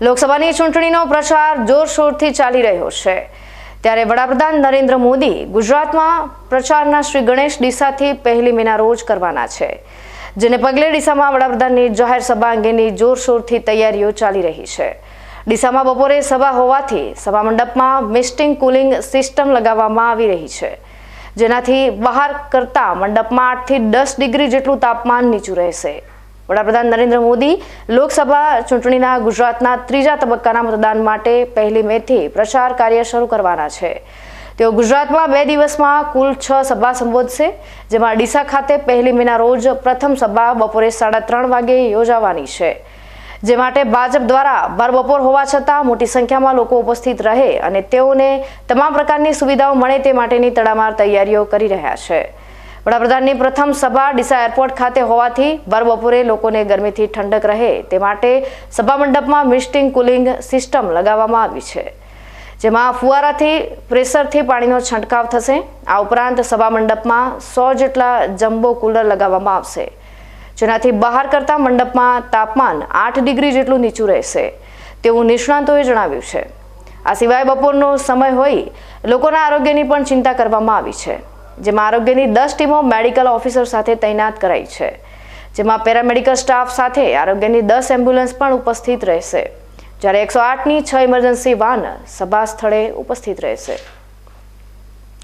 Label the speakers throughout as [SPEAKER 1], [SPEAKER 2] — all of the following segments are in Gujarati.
[SPEAKER 1] લોકસભાની ચૂંટણીનો પ્રચાર જોરશોરથી ચાલી રહ્યો છે. ત્યારે વડાપ્રધાન નરેન્દ્ર મોદી ગુજરાતમાં પ્રચારના શ્રી ગણેશ ડીસાથી પહેલી મેના રોજ કરવાના છે. જેને પગલે ડીસામાં વડાપ્રધાનની જાહેર સભા અંગેની જોરશોરથી તૈયારીઓ ચાલી રહી છે. ડીસામાં બપોરે સભા હોવાથી સભા મંડપમાં મિસ્ટિંગ કુલિંગ સિસ્ટમ લગાવવામાં આવી રહી છે. જેનાથી બહાર કરતા મંડપમાં આઠથી દસ ડિગ્રી જેટલું તાપમાન નીચું રહેશે. વડાપ્રધાન નરેન્દ્ર મોદી લોકસભા ચૂંટણીના ગુજરાતના ત્રીજા તબક્કાના મતદાન માટે પહેલી મેથી પ્રચાર કાર્ય શરૂ કરવાના છે. તેઓ ગુજરાતમાં બે દિવસમાં કુલ છ સભા સંબોધશે, જેમાં ડીસા ખાતે પહેલી મેના રોજ પ્રથમ સભા બપોરે સાડા ત્રણ વાગે યોજાવાની છે. જે માટે ભાજપ દ્વારા ભર બપોર હોવા છતાં મોટી સંખ્યામાં લોકો ઉપસ્થિત રહે અને તેઓને તમામ પ્રકારની સુવિધાઓ મળે તે માટેની તડામાર તૈયારીઓ કરી રહ્યા છે. વડાપ્રધાનની પ્રથમ સભા ડીસા એરપોર્ટ ખાતે હોવાથી ભર બપોરે લોકોને ગરમીથી ઠંડક રહે. તે માટે સભા મંડપમાં મિસ્ટિંગ કુલિંગ સિસ્ટમ લગાવવામાં આવી છે. જેમાં ફુવારાથી, પ્રેશરથી પાણીનો છંટકાવ થશે. આ ઉપરાંત સભા મંડપમાં સો જેટલા જમ્બો કુલર લગાવવામાં આવશે. જેનાથી બહાર કરતા મંડપમાં તાપમાન આઠ ડિગ્રી જેટલું નીચું રહેશે, તેવું નિષ્ણાંતોએ જણાવ્યું છે. આ સિવાય બપોરનો સમય હોય લોકોના આરોગ્યની પણ ચિંતા કરવામાં આવી છે. જેમાં આરોગ્યની દસ ટીમો મેડિકલ ઓફિસર સાથે તૈનાત કરાઈ છે. જેમાં પેરામેડિકલ સ્ટાફ સાથે આરોગ્યની દસ એમ્બ્યુલન્સ પણ ઉપસ્થિત રહેશે. જ્યારે એકસો આઠની છ ઇમરજન્સી વાન સભા સ્થળે ઉપસ્થિત રહેશે.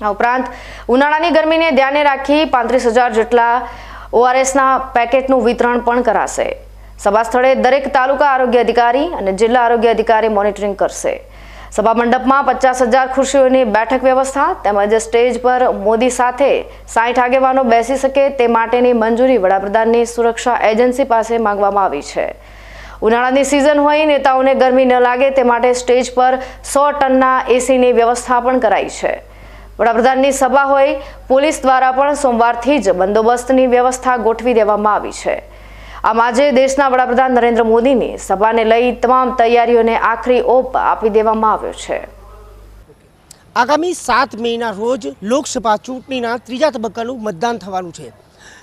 [SPEAKER 1] આ ઉપરાંત ઉનાળાની ગરમીને ધ્યાને રાખી પાંત્રીસ હજાર જેટલા ઓઆરએસના પેકેટનું વિતરણ પણ કરાશે. સભા સ્થળે દરેક તાલુકા આરોગ્ય અધિકારી અને જિલ્લા આરોગ્ય અધિકારી મોનિટરિંગ કરશે. સભા મંડપમાં પચાસ હજાર ખુરશીઓની બેઠક વ્યવસ્થા તેમજ સ્ટેજ પર મોદી સાથે સાઠ આગેવાનો બેસી શકે તે માટેની મંજૂરી વડાપ્રધાનની સુરક્ષા એજન્સી પાસે માંગવામાં આવી છે. ઉનાળાની સિઝન હોય, નેતાઓને ગરમી ન લાગે તે માટે સ્ટેજ પર સો ટનના એસીની વ્યવસ્થા પણ કરાઈ છે. વડાપ્રધાનની સભા હોય, પોલીસ દ્વારા પણ સોમવારથી જ બંદોબસ્તની વ્યવસ્થા ગોઠવી દેવામાં આવી છે. આમ આજે દેશના વડાપ્રધાન નરેન્દ્ર મોદીની સભાને લઈ તમામ તૈયારીઓને આખરી ઓપ આપી દેવામાં આવ્યો છે.
[SPEAKER 2] આગામી સાત મેના રોજ લોકસભા ચૂંટણીના ત્રીજા તબક્કાનું મતદાન થવાનું છે.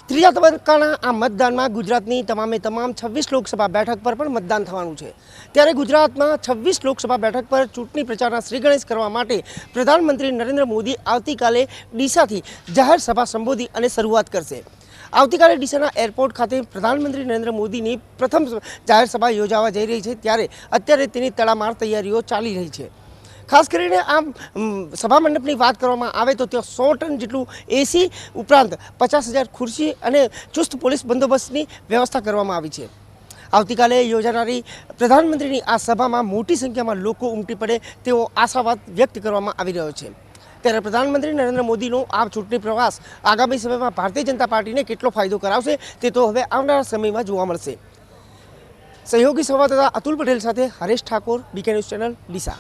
[SPEAKER 2] ત્રીજા તબક્કાના આ મતદાનમાં ગુજરાતની તમામે તમામ છવ્વીસ લોકસભા બેઠક પર પણ મતદાન થવાનું છે. ત્યારે ગુજરાતમાં છવ્વીસ લોકસભા બેઠક પર ચૂંટણી પ્રચારના શ્રીગણેશ કરવા માટે પ્રધાનમંત્રી નરેન્દ્ર મોદી આવતીકાલે ડીસાથી જાહેર સભા સંબોધી અને શરૂઆત કરશે. આવતીકાલે ડીસાના એરપોર્ટ ખાતે પ્રધાનમંત્રી નરેન્દ્ર મોદીની પ્રથમ જાહેર સભા યોજાવા જઈ રહી છે, ત્યારે અત્યારે તેની તડામાર તૈયારીઓ ચાલી રહી છે. ખાસ કરીને આમ સભા મંડપની વાત કરવામાં આવે તો ત્યાં સો ટન જેટલું એસી ઉપરાંત પચાસ હજાર ખુરશી અને ચુસ્ત પોલીસ બંદોબસ્તની વ્યવસ્થા કરવામાં આવી છે. આવતીકાલે યોજાનારી પ્રધાનમંત્રીની આ સભામાં મોટી સંખ્યામાં લોકો ઉમટી પડે તેવો આશાવાદ વ્યક્ત કરવામાં આવી રહ્યો છે. ત્યારે પ્રધાનમંત્રી નરેન્દ્ર મોદીનો આ ચૂંટણી પ્રવાસ આગામી સમયમાં ભારતીય જનતા પાર્ટીને કેટલો ફાયદો કરાવશે તે તો હવે આવનારા સમયમાં જોવા મળશે. સહયોગી સંવાદદાતા અતુલ પટેલ સાથે Haresh Thakor BK news channel Deesa.